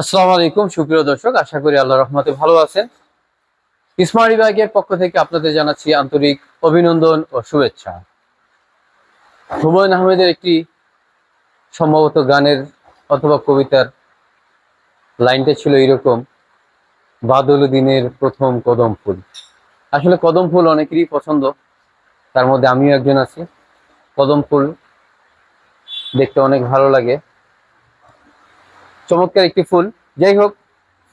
আসসালামু আলাইকুম, সুপ্রিয় দর্শক, আশা করি আল্লাহ রহমতে ভালো আছেন। স্মার্ট বিভাগের পক্ষ থেকে আপনাদের জানাচ্ছি আন্তরিক অভিনন্দন ও শুভেচ্ছা। হুমায়ুন আহমেদের একটি সম্ভবত গানের অথবা কবিতার লাইনটা ছিল এরকম বাদল দিনের প্রথম কদম ফুল। আসলে কদম ফুল অনেকেরই পছন্দ, তার মধ্যে আমিও একজন আছি। কদম ফুল দেখতে অনেক ভালো লাগে। চমৎকার একটি ফুল। যাই হোক,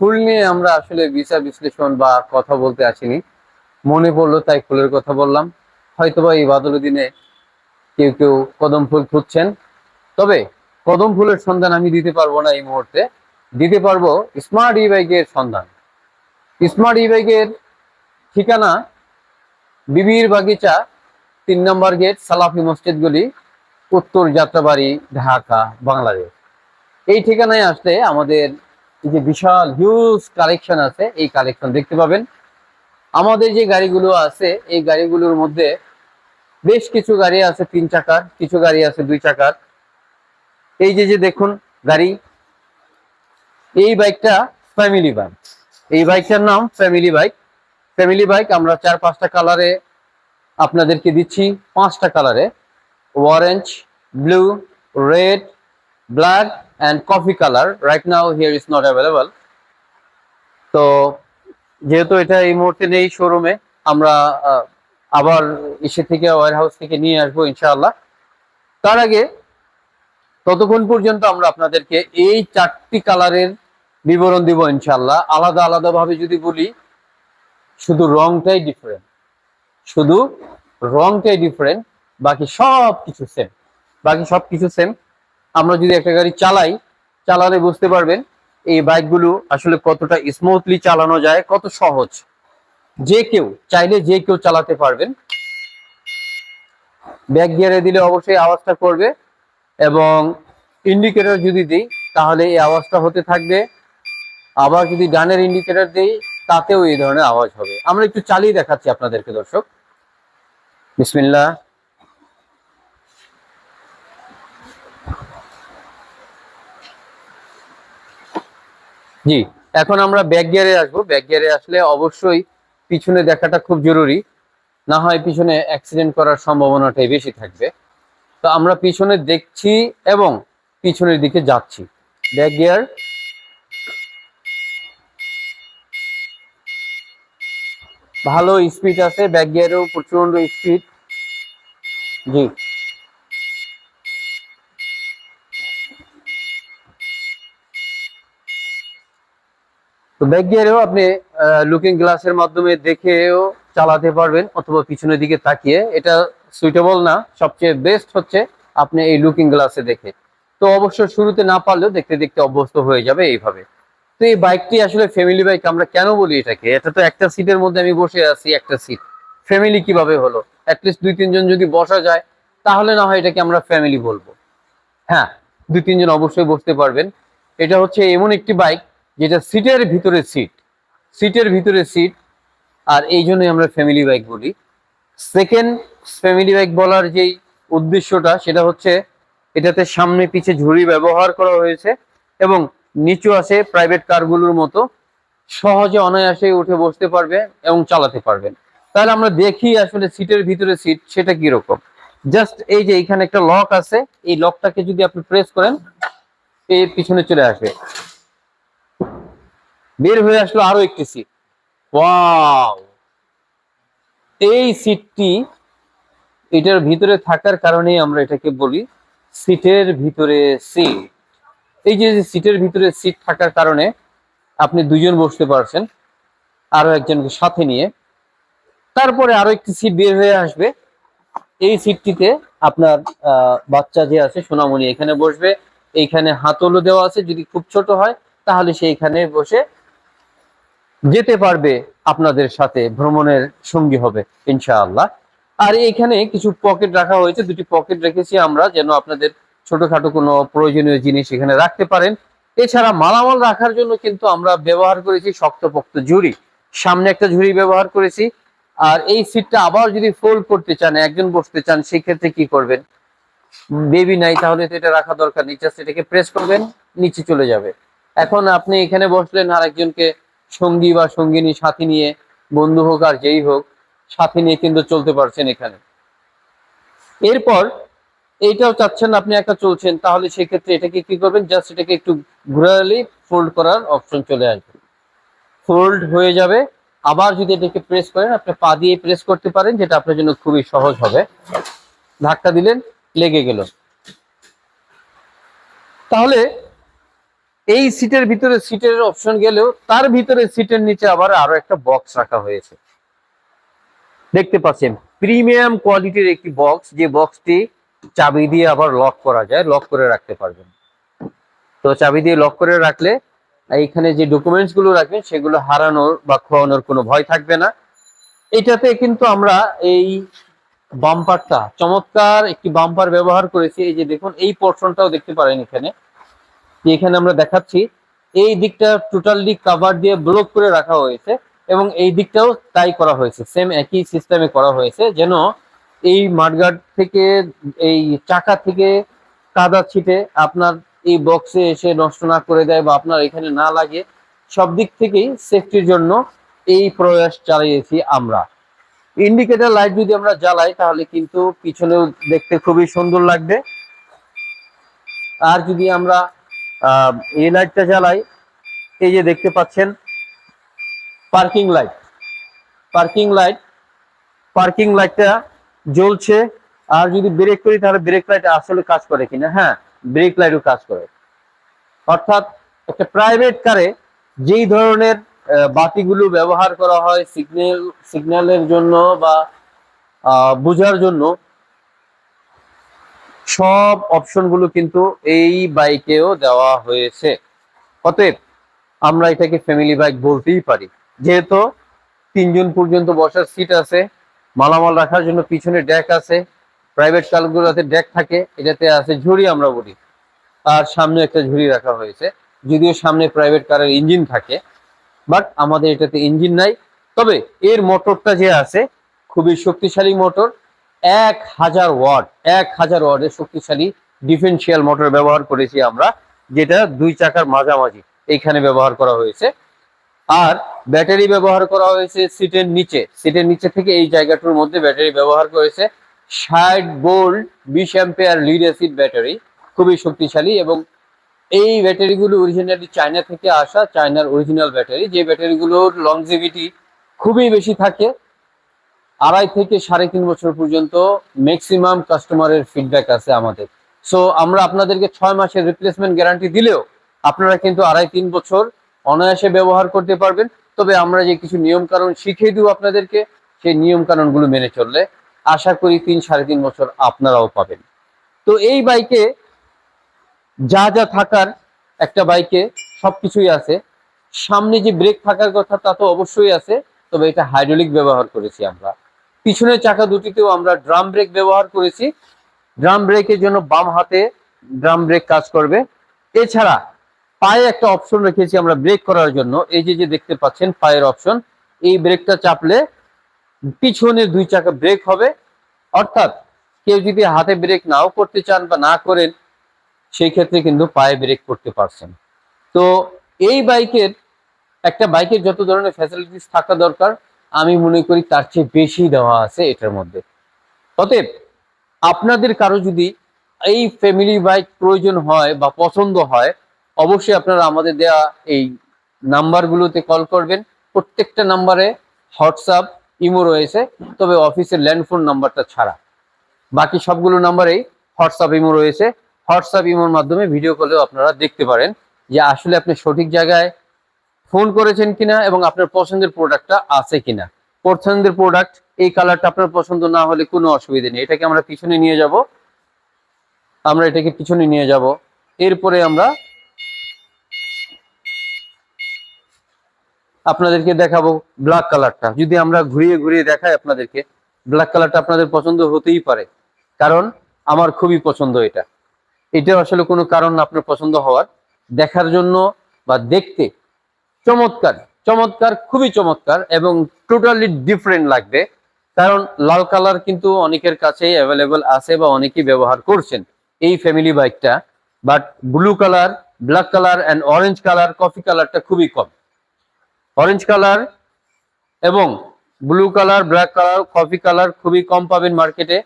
ফুল নিয়ে আমরা আসলে বিচার বিশ্লেষণ বা কথা বলতে আসিনি। মনে পড়ল তাই ফুলের কথা বললাম। হয়তোবা এই বাদল দিনে কেউ কেউ কদম ফুল খুঁজছেন। তবে কদম ফুলের সন্ধান আমি দিতে পারব না এই মুহূর্তে। দিতে পারব স্মার্ট ই বাইকের সন্ধান। স্মার্ট ই বাইকের ঠিকানা বিবির বাগিচা, তিন নম্বর গেট সালাফি মসজিদগুলি, উত্তর যাত্রাবাড়ি, ঢাকা, বাংলাদেশ। এই ঠিকানায় আসলে আমাদের যে বিশাল হিউজ কালেকশন আছে, এই কালেকশন দেখতে পাবেন। আমাদের যে গাড়িগুলো আছে, এই গাড়িগুলোর মধ্যে বেশ কিছু গাড়ি আছে, তিন চাকার, কিছু গাড়ি আছে, দুই চাকার। এই যে যে দেখুন গাড়ি, এই বাইকটা ফ্যামিলি বাইক এই বাইকটার নাম ফ্যামিলি বাইক ফ্যামিলি বাইক আমরা চার, পাঁচটা কালারে আপনাদেরকে দিচ্ছি, পাঁচটা কালারে orange blue red black and coffee color. Right now, here is not available. তো যেহেতু এটা এই মুহূর্তে নেই শোরুমে আমরা আবার এসে থেকে ওয়ার হাউস থেকে নিয়ে আসব, ইনশাআল্লাহ। তার আগে, ততক্ষণ পর্যন্ত আমরা আপনাদেরকে এই চারটি কালারের বিবরণ দিব, ইনশাআল্লাহ। আলাদা আলাদা ভাবে যদি বলি, শুধু রংটাই ডিফারেন্ট শুধু রংটাই ডিফারেন্ট বাকি সব কিছু সেম বাকি সব কিছু সেম আমরা যদি একটা গাড়ি চালাই, চালালে বুঝতে পারবেন এই বাইকগুলো আসলে কতটা স্মুথলি চালানো যায়, কত সহজ। যে কেউ, চাইলে যে কেউ চালাতে পারবেন। ব্যাক গিয়ারে দিলে অবশ্যই আওয়াজটা করবে এবং ইন্ডিকেটর যদি দিই, তাহলে এই আওয়াজটা হতে থাকবে। আবার যদি ডানের ইন্ডিকেটর দিই, তাতেও এই ধরনের আওয়াজ হবে। আমরা একটু চালিয়ে দেখাচ্ছি আপনাদেরকে, দর্শক। বিসমিল্লাহ। জি। এখন আমরা ব্যাক গিয়ারে আসব। ব্যাক গিয়ারে আসলে অবশ্যই পিছনে দেখাটা খুব জরুরি। না হয় পিছনে অ্যাক্সিডেন্ট করার সম্ভাবনাটাই বেশি থাকবে। তো আমরা পিছনে দেখছি এবং পিছনের দিকে যাচ্ছি। ব্যাক গিয়ার ভালো স্পিড আছে। ব্যাক গিয়ারেও প্রচণ্ড স্পিড জি। তো ব্যাক গিয়ারেও আপনি লুকিং গ্লাসের মাধ্যমে দেখেও চালাতে পারবেন অথবা পিছনের দিকে তাকিয়ে। এটা সুইটেবল না, সবচেয়ে বেস্ট হচ্ছে আপনি এই লুকিং গ্লাসে দেখে। তো অবশ্য শুরুতে না পারলেও দেখতে দেখতে অভ্যস্ত হয়ে যাবে এইভাবে। তো এই বাইকটি আসলে ফ্যামিলি বাইক আমরা কেন বলি এটাকে? এটা তো একটা সিটের মধ্যে আমি বসে আছি, একটা সিট ফ্যামিলি কীভাবে হলো? অ্যাটলিস্ট দুই, তিনজন যদি বসা যায়, তাহলে না হয় এটাকে আমরা ফ্যামিলি বলব। হ্যাঁ দুই, তিনজন অবশ্যই বসতে পারবেন। এটা হচ্ছে এমন একটি বাইক যেটা সিটের ভিতরে সিট, সিটের ভিতরে সিট, আর এই জন্যই আমরা ফ্যামিলি বাইক বলি। সেকেন্ড ফ্যামিলি বাইক বলার যেই উদ্দেশ্যটা, সেটা হচ্ছে এটাতে সামনে পিছে ঝুড়ি ব্যবহার করা হয়েছে এবং নিচু আছে প্রাইভেট কারগুলোর মতো সহজে অনায়াসে উঠে বসতে পারবে এবং চালাতে পারবেন তাহলে আমরা দেখি আসলে সিটের ভিতরে সিট সেটা কীরকম। জাস্ট এই যে এখানে একটা লক আছে, এই লকটাকে যদি আপনি প্রেস করেন এই পিছনে চলে আসবে। বের হয়ে আসলো আরও একটি সিট এই সিটটি এটার ভিতরে থাকার কারণেই আমরা এটাকে বলি সিটের ভিতরে সিট এই যে সিটের ভিতরে সিট থাকার কারণে আপনি দুজন বসতে পারছেন, আরও একজনকে সাথে নিয়ে। তারপরে আরও একটি সিট বের হয়ে আসবে। এই সিটটিতে আপনার বাচ্চা যে আছে, সোনামণি এখানে বসবে। এইখানে হাতলও দেওয়া আছে, যদি খুব ছোট হয়, তাহলে সেইখানে বসে যেতে পারবে আপনাদের সাথে, ভ্রমণের সঙ্গী হবে, ইনশাআল্লাহ। আর এখানে কিছু পকেট রাখা হয়েছে, দুটি পকেট রেখেছি আমরা, যেন আপনাদের ছোটখাটো কোনো প্রয়োজনীয় জিনিস এখানে রাখতে পারেন। এছাড়া মালামাল রাখার জন্য কিন্তু আমরা ব্যবহার করেছি শক্তপোক্ত ঝুড়ি। সামনে একটা ঝুড়ি ব্যবহার করেছি, আর এই সিটটা আবার যদি ফোল্ড করতে চান, একজন বসতে চান, সেক্ষেত্রে কি করবেন? বেবি নাই, তাহলে তো এটা রাখা দরকার নেই জাস্ট এটাকে প্রেস করবেন, নিচে চলে যাবে। এখন আপনি এখানে বসলেন আর একজনকে সঙ্গী বা সঙ্গিনী, সাথী নিয়ে, বন্ধু হোক আর যেই হোক, সাথী নিয়ে কিন্তু চলতে পারছেন এখানে। এরপর এইটাও চাচ্ছেন আপনি একটা চলছেন, তাহলে সেক্ষেত্রে এটাকে কি করবেন? জাস্ট এটাকে একটু ঘুরালি ফোল্ড করার অপশন চলে আসবে। ফোল্ড হয়ে যাবে। আবার যদি এটাকে প্রেস করেন, আপনি পা দিয়ে প্রেস করতে পারেন, যেটা আপনার জন্য খুবই সহজ হবে। ধাক্কা দিলেন, লেগে গেল। তাহলে এই সিটের ভিতরে সিটের অপশন গেলেও তার ভিতরে সিটের নিচে আবার আরও একটা বক্স রাখা হয়েছে। দেখতে পাচ্ছেন প্রিমিয়াম কোয়ালিটির একটি বক্স যে বক্সটি চাবি দিয়ে আবার লক করা যায় লক করে রাখতে পারবেন। তো চাবি দিয়ে লক করে রাখলে এইখানে যে ডকুমেন্টসগুলো রাখবেন, সেগুলো হারানোর বা খোয়ানোর কোনো ভয় থাকবে না। এটাতে কিন্তু আমরা এই বাম্পারটা চমৎকার একটি বাম্পার ব্যবহার করেছি। এই যে দেখুন, এই পোর্শনটাও দেখতে পারেন এখানে। এখানে আমরা দেখাচ্ছি, এই দিকটা টোটালি কাভার দিয়ে ব্লক করে রাখা হয়েছে এবং এই দিকটাও তাই করা হয়েছে সেম একই সিস্টেমে করা হয়েছে, যেন এই মাঠগার্ড থেকে, এই চাকা থেকে কাদা ছিটে আপনার এই বক্সে এসে নষ্ট না করে দেয় বা আপনার এখানে না লাগে, সব দিক থেকেই সেফটির জন্য এই প্রয়াস চালিয়েছি আমরা। ইন্ডিকেটর লাইট যদি আমরা জ্বালাই, তাহলে কিন্তু পিছনেও দেখতে খুবই সুন্দর লাগবে। আর যদি আমরা এই লাইটটা জ্বালাই, এই যে দেখতে পাচ্ছেন parking light parking light parking লাইটটা জ্বলছে, আর যদি ব্রেক করি, তাহলে ব্রেক লাইট আসলে কাজ করে কিনা হ্যাঁ ব্রেক লাইটও কাজ করে। অর্থাৎ একটা প্রাইভেট কারে যেই ধরনের বাতিগুলো ব্যবহার করা হয় সিগন্যাল সিগন্যালের জন্য বা বোঝার জন্য সব অপশনগুলো কিন্তু এই বাইকেও দেওয়া হয়েছে। অতএব আমরা এটাকে ফ্যামিলি বাইক বলতেই পারি। যেহেতু তিনজন পর্যন্ত বসার সিট আছে, মালামাল রাখার জন্য পিছনে ডেক আছে প্রাইভেট কারগুলোতে ডেক থাকে, এটাতে আছে ঝুড়ি আমরা বলি। আর সামনে একটা ঝুড়ি রাখা হয়েছে, যদিও সামনে প্রাইভেট কারের ইঞ্জিন থাকে বাট আমাদের এটাতে ইঞ্জিন নাই। তবে এর মোটরটা যে আছে, খুবই শক্তিশালী মোটর এক হাজার ওয়াট, এক হাজার ওয়াটের শক্তিশালী ডিফেন্সিয়াল মোটর ব্যবহার করেছি আমরা, যেটা দুই চাকার মাঝামাঝি এইখানে ব্যবহার করা হয়েছে। আর ব্যাটারি ব্যবহার করা হয়েছে সিটের নিচে সিটের নিচে থেকে এই জায়গাটার মধ্যে ব্যাটারি ব্যবহার করেছে। ষাট বোল্ট, বিশ অ্যাম্পেয়ার লিড অ্যাসিড ব্যাটারি, খুবই শক্তিশালী এবং এই ব্যাটারিগুলো অরিজিনালি চায়না থেকে আসা চায়নার অরিজিনাল ব্যাটারি, যে ব্যাটারিগুলোর লংজিভিটি খুবই বেশি থাকে আড়াই থেকে সাড়ে তিন বছর পর্যন্ত ম্যাক্সিমাম কাস্টমারের ফিডব্যাক আছে আমাদের। সো আমরা আপনাদেরকে ছয় মাসের রিপ্লেসমেন্ট গ্যারান্টি দিলেও আপনারা কিন্তু আড়াই তিন বছর অনায়াসে ব্যবহার করতে পারবেন। তবে আমরা যে কিছু নিয়ম কানুন শিখিয়ে দিব আপনাদেরকে, সেই নিয়ম কানুনগুলো মেনে চললে আশা করি তিন সাড়ে তিন বছর আপনারাও পাবেন। তো এই বাইকে যা যা থাকার একটা বাইকে সবকিছুই আছে। সামনে যে ব্রেক থাকার কথা তা তো অবশ্যই আছে, তবে এটা হাইড্রোলিক ব্যবহার করেছি আমরা। পিছনের চাকা দুটিতেও আমরা ড্রাম ব্রেক ব্যবহার করেছি। ড্রাম ব্রেকের জন্য বাম হাতে ড্রাম ব্রেক কাজ করবে। এছাড়া পায়ে একটা অপশন রেখেছি আমরা ব্রেক করার জন্য। এই যে যে দেখতে পাচ্ছেন পায়ের অপশন এই ব্রেকটা চাপলে পিছনের দুই চাকা ব্রেক হবে। অর্থাৎ কেউ যদি হাতে ব্রেক নাও করতে চান বা না করেন, সেই ক্ষেত্রে কিন্তু পায়ে ব্রেক করতে পারছেন। তো এই বাইকের একটা বাইকের যত ধরনের ফ্যাসিলিটিস থাকা দরকার আমি মনে করি তার চেয়ে বেশি দেওয়া আছে এটার মধ্যে। অতএব আপনাদের কারও যদি এই ফ্যামিলি বাইক প্রয়োজন হয় বা পছন্দ হয়, অবশ্যই আপনারা আমাদের দেয়া এই নাম্বারগুলোতে কল করবেন। প্রত্যেকটা নাম্বারে হোয়াটসঅ্যাপ, ইমো রয়েছে, তবে অফিসের ল্যান্ডফোন নাম্বারটা ছাড়া। বাকি সবগুলো নাম্বারেই হোয়াটসঅ্যাপ, ইমো রয়েছে। হোয়াটসঅ্যাপ, ইমোর মাধ্যমে ভিডিও কলেও আপনারা দেখতে পারেন যে আসলে আপনি সঠিক জায়গায় ফোন করেছেন কিনা এবং আপনার পছন্দের প্রোডাক্টটা আছে কিনা। পছন্দের প্রোডাক্ট, এই কালারটা আপনার পছন্দ না হলে কোনো অসুবিধা নেই। এটাকে আমরা পিছনে নিয়ে যাব। আমরা এটাকে পিছনে নিয়ে যাব। এরপরে আমরা আপনাদেরকে দেখাবো ব্ল্যাক কালারটা যদি আমরা ঘুরিয়ে ঘুরিয়ে দেখাই আপনাদেরকে ব্ল্যাক কালারটা আপনাদের পছন্দ হতেই পারে। কারণ আমার খুবই পছন্দ এটা। এটা আসলে কোনো কারণ আপনার পছন্দ হওয়ার। দেখার জন্য বা দেখতে চমৎকার চমৎকার, খুবই চমৎকার এবং টোটালি ডিফারেন্ট লাগবে। কারণ লাল কালার কিন্তু অনেকের কাছেই অ্যাভেলেবল আছে বা অনেকেই ব্যবহার করছেন এই ফ্যামিলি বাইকটা but blue colour black colour and orange colour coffee কালারটা খুবই কম। অরেঞ্জ কালার এবং blue colour black colour coffee colour খুবই কম পাবেন মার্কেটে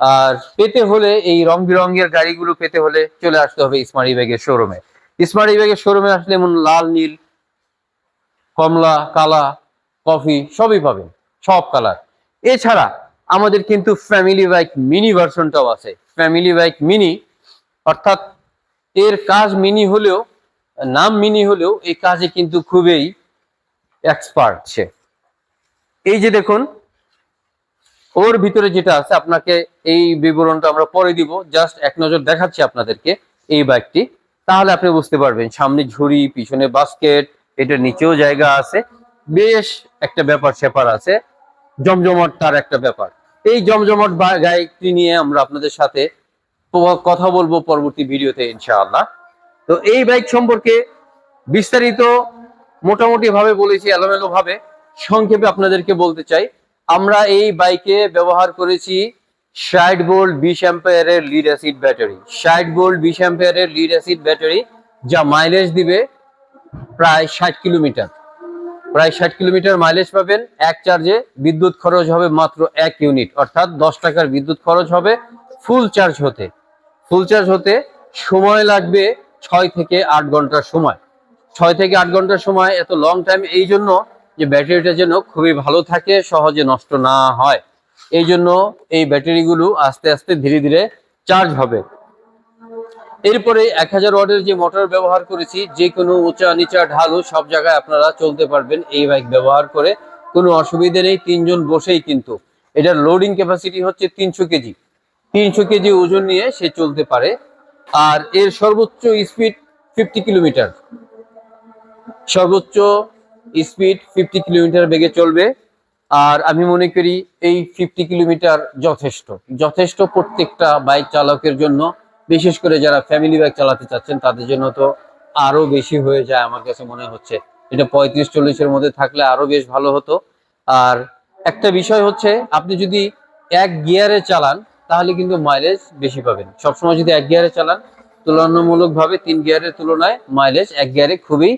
আর পেতে হলে এই রং বেরঙের গাড়িগুলো পেতে হলে চলে আসতে হবে স্মার্ট ব্যাগের শোরুমে স্মার্ট ব্যাগের শোরুমে আসলে এমন লাল, নীল কমলা, কালা, কফি সবই পাবেন, সব কালার এছাড়া আমাদের কিন্তু ফ্যামিলি বাইক মিনি ভার্সনটাও আছে। ফ্যামিলি বাইক মিনি অর্থাৎ এর কাজ মিনি হলেও, নাম মিনি হলেও এই কাজে কিন্তু খুবই এক্সপার্ট সে। এই যে দেখুন, ওর ভিতরে যেটা আছে, আপনাকে এই বিবরণটা আমরা পরে দিব। জাস্ট এক নজর দেখাচ্ছি আপনাদেরকে এই বাইকটি তাহলে আপনি বুঝতে পারবেন, সামনে ঝুড়ি, পিছনে বাস্কেট এটার নিচেও জায়গা আছে। বেশ একটা ব্যাপার স্যাপার আছে। জমজমাট তার একটা ব্যাপার। এই জমজমাট বাইকটি নিয়ে আমরা আপনাদের সাথে কথা বলব পরবর্তী ভিডিওতে, ইনশাআল্লাহ। তো এই বাইক সম্পর্কে বিস্তারিত মোটামুটি ভাবে বলেছি এলোমেলো ভাবে সংক্ষেপে আপনাদেরকে বলতে চাই। আমরা এই বাইকে ব্যবহার করেছি ষাট ভোল্ট বিশ অ্যাম্পায়ারের লিড অ্যাসিড ব্যাটারি ষাট ভোল্ট বিশ অ্যাম্পায়ারের লিড অ্যাসিড ব্যাটারি যা মাইলেজ দিবে প্রায় ষাট কিলোমিটার। প্রায় ষাট কিলোমিটার মাইলেজ পাবেন। এক চার্জে বিদ্যুৎ খরচ হবে মাত্র এক ইউনিট অর্থাৎ দশ টাকার বিদ্যুৎ খরচ হবে ফুল চার্জ হতে। ফুল চার্জ হতে সময় লাগবে ছয় থেকে আট ঘণ্টার সময়। ছয় থেকে আট ঘণ্টার সময় এত লং টাইম এই জন্য যে ব্যাটারিটা যেন খুবই ভালো থাকে, সহজে নষ্ট না হয়। এই জন্য এই ব্যাটারিগুলো আস্তে আস্তে ধীরে ধীরে চার্জ হবে। এরপরে এক হাজার ওয়াটের যে মোটর ব্যবহার করেছি, যে কোনো উঁচা নিচা ঢালু সব জায়গায় আপনারা চলতে পারবেন এই বাইক ব্যবহার করে। কোনো অসুবিধে নেই, তিনজন বসেই কিন্তু। এটার লোডিং ক্যাপাসিটি হচ্ছে তিনশো কেজি। তিনশো কেজি ওজন নিয়ে সে চলতে পারে। আর এর সর্বোচ্চ স্পিড ফিফটি কিলোমিটার সর্বোচ্চ স্পিড ফিফটি কিলোমিটার বেগে চলবে। আর আমি মনে করি এই ফিফটি কিলোমিটার যথেষ্ট। যথেষ্ট প্রত্যেকটা বাইক চালকের জন্য। বিশেষ করে যারা ফ্যামিলি বাইক চালাতে চাচ্ছেন, তাদের জন্য তো আরও বেশি হয়ে যায় আমার কাছে মনে হচ্ছে। এটা পঁয়ত্রিশ চল্লিশের মধ্যে থাকলে আরও বেশ ভালো হতো। আর একটা বিষয় হচ্ছে, আপনি যদি এক গিয়ারে চালান, তাহলে কিন্তু মাইলেজ বেশি পাবেন। সবসময় যদি এক গিয়ারে চালান, তুলনামূলকভাবে তিন গিয়ারের তুলনায় মাইলেজ এক গিয়ারে খুবই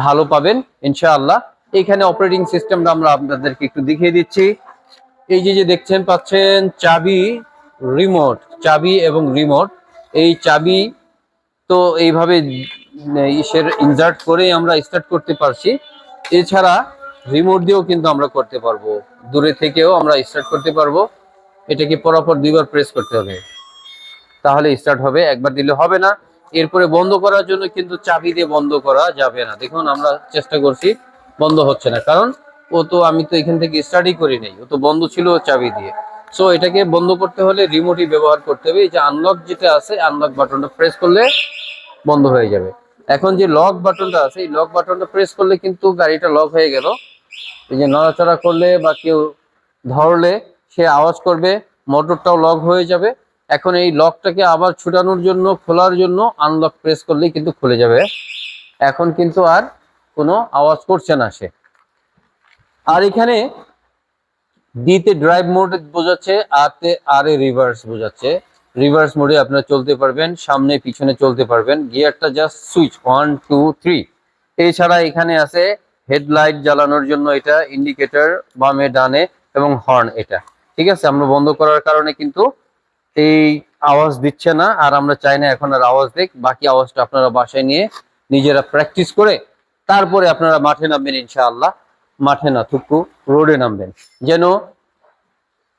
ভালো পাবেন, ইনশাআল্লাহ। এখানে অপারেটিং সিস্টেমটা আমরা আপনাদেরকে একটু দেখিয়ে দিচ্ছি। এই যে যে দেখছেন, পাচ্ছেন চাবি রিমোট চাবি এবং রিমোট এই চাবি তো এইভাবে ইসের ইনজার্ট করে আমরা স্টার্ট করতে পারছি। এছাড়া রিমোট দিয়েও কিন্তু আমরা করতে পারব। দূরে থেকেও আমরা স্টার্ট করতে পারব। এটাকে পরপর দুইবার প্রেস করতে হবে। তাহলে স্টার্ট হবে, একবার দিলে হবে না। এরপরে বন্ধ করার জন্য কিন্তু চাবি দিয়ে বন্ধ করা যাবে না। দেখুন, আমরা চেষ্টা করছি, বন্ধ হচ্ছে না। কারণ ও তো, আমি তো এখান থেকে স্টার্টই করি নাই। ও তো বন্ধ ছিল চাবি দিয়ে। সো এটাকে বন্ধ করতে হলে রিমোটই ব্যবহার করতে হবে। এই যে আনলক যেটা আছে আনলক বাটনটা প্রেস করলে বন্ধ হয়ে যাবে। এখন যে লক বাটনটা আছে, এই লক বাটনটা প্রেস করলে কিন্তু গাড়িটা লক হয়ে গেল। এই যে নড়াচড়া করলে বা কেউ ধরলে, সে আওয়াজ করবে মোটরটাও লক হয়ে যাবে। এখন এই লকটাকে আবার ছুটানোর জন্য, খোলার জন্য আনলক প্রেস করলেই কিন্তু খুলে যাবে। এখন কিন্তু আর কোনো আওয়াজ করছে না সে। আর এখানে ডিতে ড্রাইভ মোড বোঝাচ্ছে আতে আর এ রিভার্স বোঝাচ্ছে। রিভার্স মোডে আপনারা চলতে পারবেন, সামনে, পিছনে চলতে পারবেন। গিয়ারটা just switch one two three এছাড়া এখানে আছে হেডলাইট জ্বালানোর জন্য এটা ইন্ডিকেটর বামে, ডানে এবং হর্ন এটা। ঠিক আছে? আমরা বন্ধ করার কারণে কিন্তু এই আওয়াজ দিচ্ছে না, আর আমরা চাই না এখন আর আওয়াজ দেখ বাকি আওয়াজটা আপনারা বাসায় নিয়ে নিজেরা প্র্যাকটিস করে, তারপরে আপনারা মাঠে নামবেন ইনশাআল্লাহ। মাঠে না, থুকু। রোডে নামবেন। যেন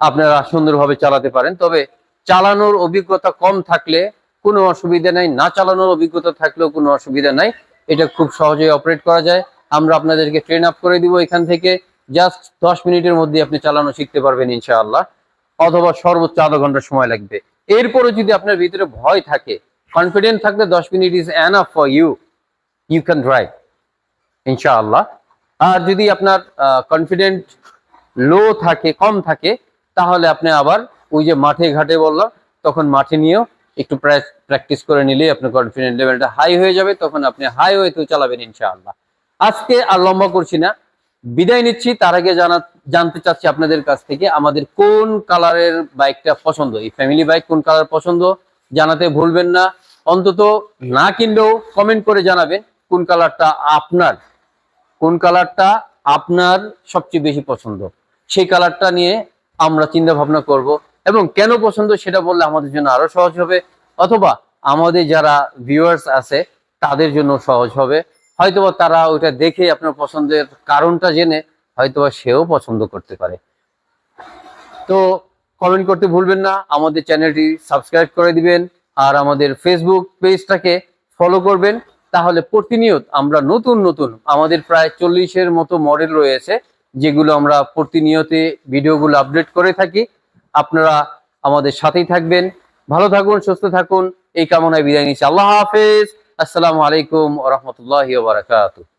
আপনারা সুন্দরভাবে চালাতে পারেন। তবে চালানোর অভিজ্ঞতা কম থাকলে কোনো অসুবিধা নাই, না চালানোর অভিজ্ঞতা থাকলেও কোনো অসুবিধা নাই। এটা খুব সহজেই অপারেট করা যায়। আমরা আপনাদেরকে ট্রেন আপ করে দিব এখান থেকে। জাস্ট দশ মিনিটের মধ্যে আপনি চালানো শিখতে পারবেন ইনশাআল্লাহ। অথবা সর্বোচ্চ আধা ঘণ্টা সময় লাগবে। এরপরে যদি আপনার ভিতরে ভয় থাকে কনফিডেন্ট থাকলে দশ minute is enough for you you can drive ইনশাআল্লাহ। আর যদি আপনার কনফিডেন্ট লো থাকে, কম থাকে, তাহলে আপনি আবার ওই যে মাঠে ঘাটে বললাম, তখন মাঠে নিয়েও একটু প্র্যাকটিস করে নিলেই আপনার কনফিডেন্ট লেভেলটা হাই হয়ে যাবে, তখন আপনি হাইওয়েতেও চালাবেন ইনশাআল্লাহ। আজকে আর লম্বা করছি না, বিদায় নিচ্ছি, তার আগে জানা, জানতে চাচ্ছি আপনাদের কাছ থেকে, আমাদের কোন কালারের বাইকটা পছন্দ? এই ফ্যামিলি বাইক কোন কালার পছন্দ? জানাতে ভুলবেন না, অন্তত না কিনলেও কমেন্ট করে জানাবেন কোন কালারটা আপনার কোন কালারটা আপনার সবচেয়ে বেশি পছন্দ? সেই কালারটা নিয়ে আমরা চিন্তা ভাবনা করব এবং কেন পছন্দ সেটা বললে আমাদের জন্য আরও সহজ হবে অথবা আমাদের যারা ভিউয়ার্স আছে, তাদের জন্য সহজ হবে। হয়তোবা তারা ওইটা দেখে আপনার পছন্দের কারণটা জেনে হয়তোবা সেও পছন্দ করতে পারে। তো কমেন্ট করতে ভুলবেন না, আমাদের চ্যানেলটি সাবস্ক্রাইব করে দিবেন আর আমাদের ফেসবুক পেজটাকে ফলো করবেন। তাহলে প্রতিনিয়ত আমরা নতুন নতুন, আমাদের প্রায় চল্লিশের মতো মডেল রয়েছে, যেগুলো আমরা প্রতিনিয়তে ভিডিওগুলো আপডেট করে থাকি। আপনারা আমাদের সাথেই থাকবেন। ভালো থাকুন, সুস্থ থাকুন। এই কামনায় বিদায় নিচ্ছি। আল্লাহ হাফেজ। আসসালামু আলাইকুম রহমতুল্লাহ বারাকাতুহ।